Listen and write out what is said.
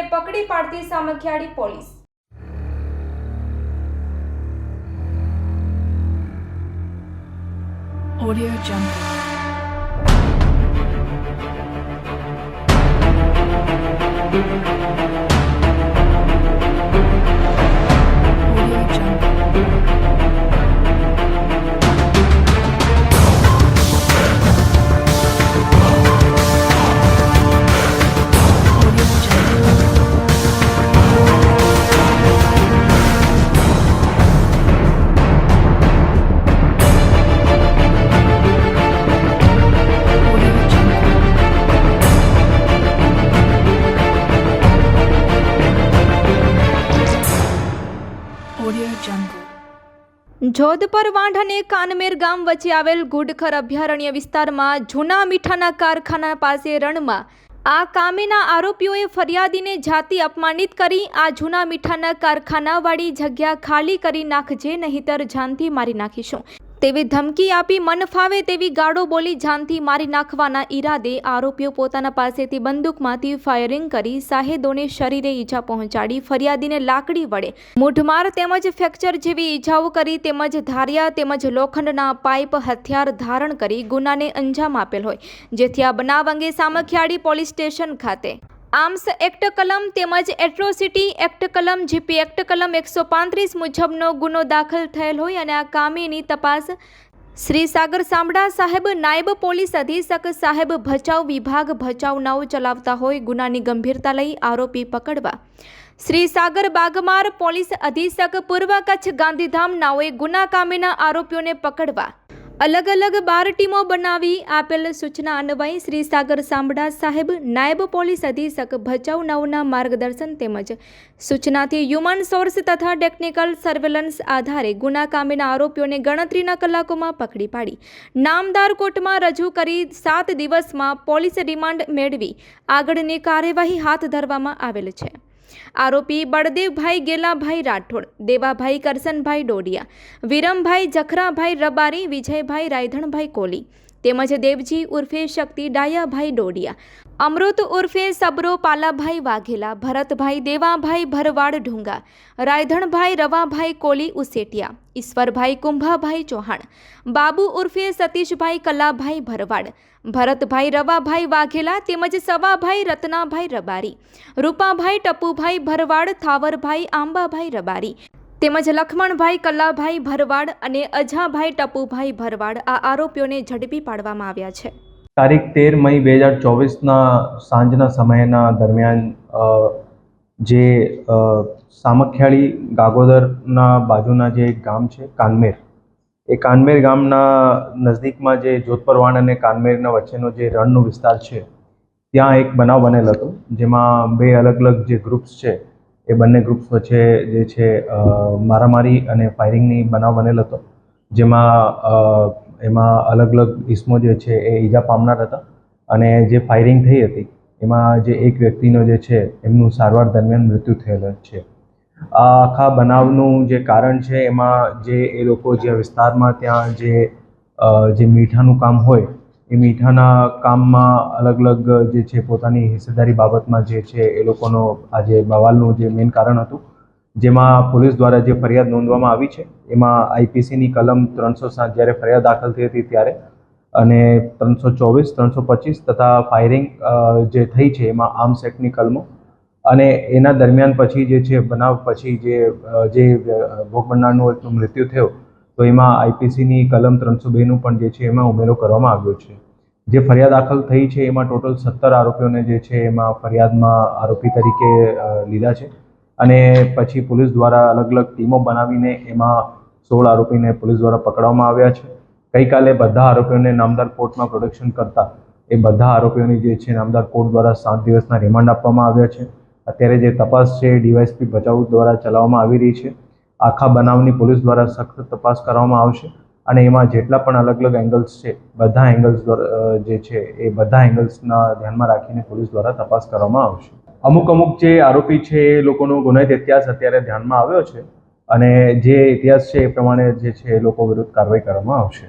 આરોપીને પકડી પાડતી Samakhiyali police Audio Jungle. Jodhpar Vandh અને કાનમેર ગામ વચ્ચે આવેલ ગુડખર અભયારણ્ય વિસ્તારમાં જૂના મીઠાના કારખાના પાસે રણમાં આ કામેના આરોપીઓએ ફરિયાદીને જાતિ અપમાનિત કરી, આ જૂના મીઠાના કારખાનાવાળી જગ્યા ખાલી કરી નાખજે, નહીતર જાનથી મારી નાખીશું. તેવી ધમકી આપી મન ફાવે તેવી ગાળો બોલી જાનથી મારી નાખવાના ઈરાદે આરોપીઓ પોતાના પાસેથી બંદૂકમાંથી ફાયરિંગ કરી સાહેદોને શરીરે ઈજા પહોંચાડી, ફરિયાદીને લાકડી વડે મૂઢમાર તેમજ ફ્રેક્ચર જેવી ઈજાઓ કરી તેમજ ધારિયા તેમજ લોખંડના પાઇપ હથિયાર ધારણ કરી ગુનાને અંજામ આપેલ હોય. જેથી આ બનાવ અંગે સામખિયાળી પોલીસ સ્ટેશન ખાતે આર્મ્સ એક્ટ કલમ તેમજ એટ્રોસિટી એક્ટ કલમ, જીપી એક્ટ કલમ એકસો પાંત્રીસ મુજબનો ગુનો દાખલ થયેલ હોય અને આ કામીની તપાસ શ્રી સાગર સાંભળા સાહેબ, નાયબ પોલીસ અધિક્ષક સાહેબ ભચાઉ વિભાગ ભચાઉ નાવ ચલાવતા હોય ગુનાની ગંભીરતા લઈ આરોપી પકડવા. શ્રી સાગર બાગમાર પોલીસ અધિક્ષક પૂર્વ કચ્છ ગાંધીધામ નાઓએ ગુના કામીના આરોપીઓને પકડવા. અલગ અલગ બાર ટીમો બનાવી આપેલ સૂચના અન્વયે શ્રી સાગર સાંભળા સાહેબ, નાયબ પોલીસ અધિક્ષક ભચાઉ નવના માર્ગદર્શન તેમજ સૂચનાથી હ્યુમન સોર્સ તથા ટેકનિકલ સર્વેલન્સ આધારે ગુના કામીના આરોપીઓને ગણતરીના કલાકોમાં પકડી પાડી. નામદાર કોર્ટમાં રજૂ કરી સાત દિવસમાં પોલીસ રિમાન્ડ મેળવી. આગળની કાર્યવાહી હાથ ધરવામાં આવેલ છે. આરોપી બળદેવભાઈ ગેલાભાઈ રાઠોડ, દેવાભાઈ કરસનભાઈ ડોડિયા, વિરમભાઈ જખરાભાઈ રબારી, વિજયભાઈ રાયધણભાઈ કોલી તેમજ દેવજી ઉર્ફે શક્તિ ડાયાભાઈ ડોડિયા, અમૃત ઉર્ફે સબરો પાલાભાઈ વાઘેલા, ભરતભાઈ દેવાભાઈ ભરવાડ ઢુંગા, રાયધણભાઈ રવાભાઈ કોલી ઉસેટિયા ઈશ્વરભાઈ કુંભાભાઈ ચૌહાણ, બાબુ ઉર્ફે સતીશભાઈ કલાભાઈ ભરવાડ, ભરતભાઈ રવાભાઈ વાઘેલા તેમજ સવાભાઈ રત્નાભાઈ રબારી, રૂપાભાઈ ટપુભાઈ ભરવાડ, થાવરભાઈ આંબાભાઈ રબારી તેમજ લખમણભાઈ કલાભાઈ ભરવાડ અને અજાભાઈ ટપુભાઈ ભરવાડ આ આરોપીઓને ઝડપી પાડવામાં આવ્યા છે. તારીખ તેર મઈ બે હજાર ચોવીસના સાંજના સમયના દરમિયાન જે સામખિયાળી ગાગોદરના બાજુના જે ગામ છે, કાનમેર. એ કાનમેર ગામના નજદીકમાં જે જોધપરવાણ અને કાનમેરના વચ્ચેનો જે રણનો વિસ્તાર છે, ત્યાં એક બનાવ બનેલ હતો, જેમાં બે અલગ અલગ જે ગ્રુપ્સ છે, એ બંને ગ્રુપ્સ વચ્ચે જે છે મારામારી અને ફાયરિંગની બનાવ બનેલ હતો, જેમાં એમાં અલગ અલગ ઇસમો જે છે, એ ઈજા પામનાર હતા અને જે ફાયરિંગ થઈ હતી એમાં જે એક વ્યક્તિનો જે છે, એમનું સારવાર દરમિયાન મૃત્યુ થયેલ છે. આ આખા બનાવનું જે કારણ છે, એમાં જે એ લોકો જે વિસ્તારમાં ત્યાં જે જે મીઠાનું કામ હોય, એ મીઠાના કામમાં અલગ અલગ જે છે, પોતાની હિસ્સેદારી બાબતમાં જે છે, એ લોકોનો આ જે બવાલનું જે મેઇન કારણ હતું. જેમાં પોલીસ દ્વારા જે ફરિયાદ નોંધવામાં આવી છે, એમાં આઈપીસીની કલમ ત્રણસો સાત જ્યારે ફરિયાદ દાખલ થઈ હતી ત્યારે અને ત્રણસો ચોવીસ, ત્રણસો પચીસ તથા ફાયરિંગ જે થઈ છે એમાં આર્મ્સ એક્ટની કલમો. અને એના દરમિયાન પછી જે છે, બનાવ પછી જે જે ભોગ બનનારનું એકનું મૃત્યુ થયું, તો એમાં આઈપીસીની કલમ ત્રણસો બેનું પણ જે છે એમાં ઉમેરો કરવામાં આવ્યો છે. જે ફરિયાદ દાખલ થઈ છે, એમાં ટોટલ સત્તર આરોપીઓને જે છે એમાં ફરિયાદમાં આરોપી તરીકે લીધા છે. અને પછી પોલીસ દ્વારા અલગ અલગ ટીમો બનાવીને એમાં સોળ આરોપીને પોલીસ દ્વારા પકડવામાં આવ્યા છે. ગઈકાલે બધા આરોપીઓને નામદાર કોર્ટમાં પ્રોડક્શન કરતા એ બધા આરોપીઓની જે છે નામદાર કોર્ટ દ્વારા સાત દિવસના રિમાન્ડ આપવામાં આવ્યા છે. અત્યારે જે તપાસ છે ડીવાયસપી ભચાઉ દ્વારા ચલાવવામાં આવી રહી છે. આખા બનાવની પોલીસ દ્વારા સખત તપાસ કરવામાં આવશે અને એમાં જેટલા પણ અલગ અલગ એંગલ્સ છે, બધા એંગલ્સ જે છે એ બધા એંગલ્સના ધ્યાનમાં રાખીને પોલીસ દ્વારા તપાસ કરવામાં આવશે. અમુક અમુક જે આરોપી છે એ લોકોનો ગુનાહિત ઇતિહાસ અત્યારે ધ્યાનમાં આવ્યો છે અને જે ઇતિહાસ છે એ પ્રમાણે જે છે એ લોકો વિરુદ્ધ કાર્યવાહી કરવામાં આવશે.